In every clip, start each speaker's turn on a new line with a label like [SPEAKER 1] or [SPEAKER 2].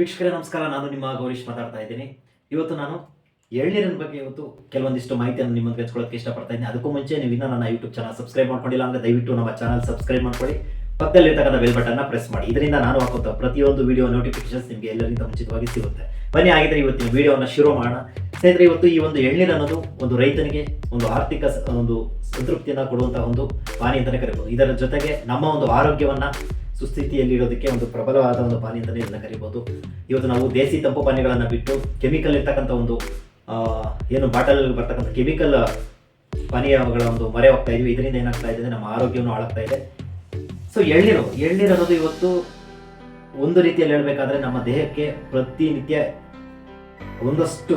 [SPEAKER 1] ವೀಕ್ಷಕರೇ, ನಮಸ್ಕಾರ. ನಾನು ನಿಮ್ಮ ಗೌರೀಶ್ ಮಾತಾಡ್ತಾ ಇದ್ದೀನಿ. ಇವತ್ತು ನಾನು ಎಳ್ನೀರಿನ ಬಗ್ಗೆ ಇವತ್ತು ಕೆಲವೊಂದಿಷ್ಟು ಮಾಹಿತಿಯನ್ನು ನಿಮ್ಮೊಂದಿಗೆ ಹಂಚ್ಕೊಳ್ಳೋಕೆ ಇಷ್ಟಪಡ್ತಾ ಇದ್ದೀನಿ. ಅದಕ್ಕೂ ಮುಂಚೆ ನೀವು ಇನ್ನೂ ನನ್ನ ಯೂಟ್ಯೂಬ್ ಚಾನಲ್ ಸಬ್ಸ್ಕ್ರೈಬ್ ಮಾಡ್ಕೊಂಡಿಲ್ಲ ಅಂದರೆ ದಯವಿಟ್ಟು ನಮ್ಮ ಚಾನಲ್ ಸಬ್ಸ್ಕ್ರೈಬ್ ಮಾಡ್ಕೊಳ್ಳಿ. ಪಕ್ಕದಲ್ಲಿರ್ತಕ್ಕಂಥ ಬೆಲ್ ಬಟನ್ನ ಪ್ರೆಸ್ ಮಾಡಿ. ಇದರಿಂದ ನಾನು ಹಾಕುವಂಥ ಪ್ರತಿಯೊಂದು ವಿಡಿಯೋ ನೋಟಿಫಿಕೇಶನ್ಸ್ ನಿಮಗೆ ಎಲ್ಲರಿಗಿಂತ ಮುಂಚಿತವಾಗಿ ಸಿಗುತ್ತೆ. ಬನ್ನಿ ಆಗಿದ್ರೆ ಇವತ್ತಿನ ವಿಡಿಯೋವನ್ನು ಶುರು ಮಾಡೋಣ. ಸ್ನೇಹಿತರೆ, ಇವತ್ತು ಈ ಒಂದು ಎಳ್ನೀರು ಅನ್ನೋದು ಒಂದು ರೈತನಿಗೆ ಒಂದು ಆರ್ಥಿಕ ಒಂದು ಸಂತೃಪ್ತಿಯನ್ನು ಕೊಡುವಂತಹ ಒಂದು ಪಾನಿ ಅಂತಲೇ ಕರಿಬೋದು. ಇದರ ಜೊತೆಗೆ ನಮ್ಮ ಒಂದು ಆರೋಗ್ಯವನ್ನ ಸುಸ್ಥಿತಿಯಲ್ಲಿ ಇಡೋದಕ್ಕೆ ಒಂದು ಪ್ರಬಲವಾದ ಒಂದು ಪಾನಿ ಅಂತಲೇ ಇದನ್ನು ಕರಿಬೋದು. ಇವತ್ತು ನಾವು ದೇಸಿ ತಂಪು ಪಾನೀಯಗಳನ್ನು ಬಿಟ್ಟು ಕೆಮಿಕಲ್ ಇರ್ತಕ್ಕಂಥ ಒಂದು ಏನು ಬಾಟಲ್ ಬರ್ತಕ್ಕಂಥ ಕೆಮಿಕಲ್ ಪಾನೀಯಗಳ ಒಂದು ಮೊರೆ ಹೋಗ್ತಾ ಇದೀವಿ. ಇದರಿಂದ ಏನಾಗ್ತಾ ಇದೆ ನಮ್ಮ ಆರೋಗ್ಯವನ್ನು ಹಾಳಾಗ್ತಾ ಇದೆ. ಸೊ ಎಳ್ನೀರು ಎಳ್ನೀರು ಅನ್ನೋದು ಇವತ್ತು ಒಂದು ರೀತಿಯಲ್ಲಿ ಹೇಳ್ಬೇಕಾದ್ರೆ ನಮ್ಮ ದೇಹಕ್ಕೆ ಪ್ರತಿನಿತ್ಯ ಒಂದಷ್ಟು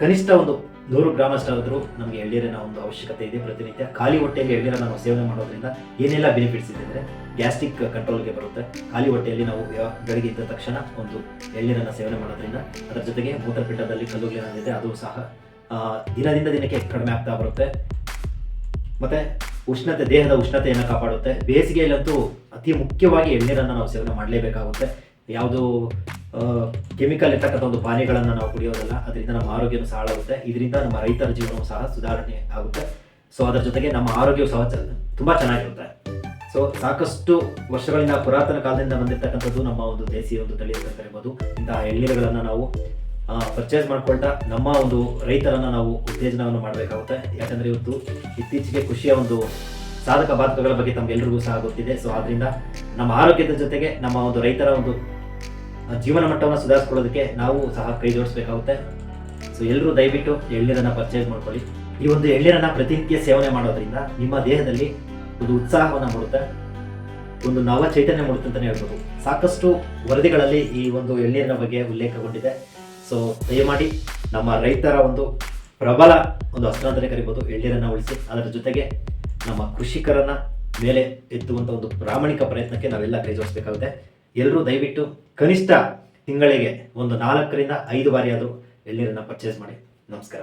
[SPEAKER 1] ಕನಿಷ್ಠ ಒಂದು ನೂರು ಗ್ರಾಮಸ್ಥರಾದರೂ ನಮಗೆ ಎಳ್ನೀರಿನ ಒಂದು ಅವಶ್ಯಕತೆ ಇದೆ ಪ್ರತಿನಿತ್ಯ. ಖಾಲಿ ಹೊಟ್ಟೆಯಲ್ಲಿ ಎಳ್ನೀರನ್ನು ನಾವು ಸೇವನೆ ಮಾಡೋದ್ರಿಂದ ಏನೆಲ್ಲ ಬೆನಿಫಿಟ್ಸ್ ಇದೆ ಅಂದರೆ ಗ್ಯಾಸ್ಟ್ರಿಕ್ ಕಂಟ್ರೋಲ್ಗೆ ಬರುತ್ತೆ. ಖಾಲಿ ಹೊಟ್ಟೆಯಲ್ಲಿ ನಾವು ಬೆಳಗ್ಗೆ ಎದ್ದ ತಕ್ಷಣ ಒಂದು ಎಳ್ನೀರನ್ನು ಸೇವನೆ ಮಾಡೋದ್ರಿಂದ ಅದರ ಜೊತೆಗೆ ಮೂತ್ರಪಿಂಡದಲ್ಲಿ ಕಲ್ಲುಗಳೇನಿದೆ ಅದು ಸಹ ದಿನದಿಂದ ದಿನಕ್ಕೆ ಕಡಿಮೆ ಆಗ್ತಾ ಬರುತ್ತೆ. ಮತ್ತೆ ಉಷ್ಣತೆ, ದೇಹದ ಉಷ್ಣತೆಯನ್ನು ಕಾಪಾಡುತ್ತೆ. ಬೇಸಿಗೆಯಲ್ಲಂತೂ ಅತಿ ಮುಖ್ಯವಾಗಿ ಎಳ್ನೀರನ್ನು ನಾವು ಸೇವನೆ ಮಾಡಲೇಬೇಕಾಗುತ್ತೆ. ಯಾವುದು ಕೆಮಿಕಲ್ ಇರ್ತಕ್ಕಂಥ ಒಂದು ಪಾನೀಯಗಳನ್ನು ನಾವು ಕುಡಿಯೋದಲ್ಲ, ಅದರಿಂದ ನಮ್ಮ ಆರೋಗ್ಯನೂ ಹಾಳಾಗುತ್ತೆ ಇದರಿಂದ ನಮ್ಮ ರೈತರ ಜೀವನವೂ ಸಹ ಸುಧಾರಣೆ ಆಗುತ್ತೆ. ಸೊ ಅದರ ಜೊತೆಗೆ ನಮ್ಮ ಆರೋಗ್ಯವು ಸಹ ತುಂಬ ಚೆನ್ನಾಗಿರುತ್ತೆ. ಸೊ ಸಾಕಷ್ಟು ವರ್ಷಗಳಿಂದ ಪುರಾತನ ಕಾಲದಿಂದ ಬಂದಿರತಕ್ಕಂಥದ್ದು ನಮ್ಮ ಒಂದು ದೇಸಿ ಒಂದು ತಳಿ ಅಂತ ಕರಿಬೋದು ಇಂತಹ ಎಳ್ನೀರುಗಳನ್ನು ನಾವು ಪರ್ಚೇಸ್ ಮಾಡ್ಕೊಳ್ತಾ ನಮ್ಮ ಒಂದು ರೈತರನ್ನ ನಾವು ಉತ್ತೇಜನವನ್ನು ಮಾಡಬೇಕಾಗುತ್ತೆ. ಯಾಕಂದ್ರೆ ಇವತ್ತು ಇತ್ತೀಚೆಗೆ ಕೃಷಿಯ ಒಂದು ಸಾಧಕ ಬಾಧಕಗಳ ಬಗ್ಗೆ ತಮ್ಗೆಲ್ರಿಗೂ ಸಹ ಗೊತ್ತಿದೆ. ಸೊ ಆದ್ರಿಂದ ನಮ್ಮ ಆರೋಗ್ಯದ ಜೊತೆಗೆ ನಮ್ಮ ಒಂದು ರೈತರ ಒಂದು ಜೀವನ ಮಟ್ಟವನ್ನು ಸುಧಾರಿಸ್ಕೊಳ್ಳೋದಕ್ಕೆ ನಾವು ಸಹ ಕೈ ಜೋಡಿಸ್ಬೇಕಾಗುತ್ತೆ. ಸೊ ಎಲ್ಲರೂ ದಯವಿಟ್ಟು ಎಳ್ನೀರನ್ನು ಪರ್ಚೇಸ್ ಮಾಡ್ಕೊಳ್ಳಿ. ಈ ಒಂದು ಎಳ್ನೀರನ್ನು ಪ್ರತಿನಿತ್ಯ ಸೇವನೆ ಮಾಡೋದ್ರಿಂದ ನಿಮ್ಮ ದೇಹದಲ್ಲಿ ಒಂದು ಉತ್ಸಾಹವನ್ನು ಮೂಡುತ್ತೆ. ಒಂದು ನವ ಚೈತನ್ಯ ಮೂಡುತ್ತೆ ಅಂತಲೇ ಹೇಳ್ಬೋದು. ಸಾಕಷ್ಟು ವರದಿಗಳಲ್ಲಿ ಈ ಒಂದು ಎಳ್ನೀರಿನ ಬಗ್ಗೆ ಉಲ್ಲೇಖಗೊಂಡಿದೆ. ಸೊ ದಯಮಾಡಿ ನಮ್ಮ ರೈತರ ಒಂದು ಪ್ರಬಲ ಒಂದು ಅಸ್ತ್ರ ಅಂತಲೇ ಕರಿಬೋದು ಎಳ್ಳೀರನ್ನು ಉಳಿಸಿ. ಅದರ ಜೊತೆಗೆ ನಮ್ಮ ಕೃಷಿಕರನ್ನ ಮೇಲೆ ಎತ್ತುವಂಥ ಒಂದು ಪ್ರಾಮಾಣಿಕ ಪ್ರಯತ್ನಕ್ಕೆ ನಾವೆಲ್ಲ ಕೈ ಜೋಡಿಸ್ಬೇಕಾಗುತ್ತೆ. ಎಲ್ಲರೂ ದಯವಿಟ್ಟು ಕನಿಷ್ಠ ತಿಂಗಳಿಗೆ ಒಂದು ನಾಲ್ಕರಿಂದ ಐದು ಬಾರಿ ಆದರೂ ಎಳ್ನೀರನ್ನು ಪರ್ಚೇಸ್ ಮಾಡಿ. ನಮಸ್ಕಾರ.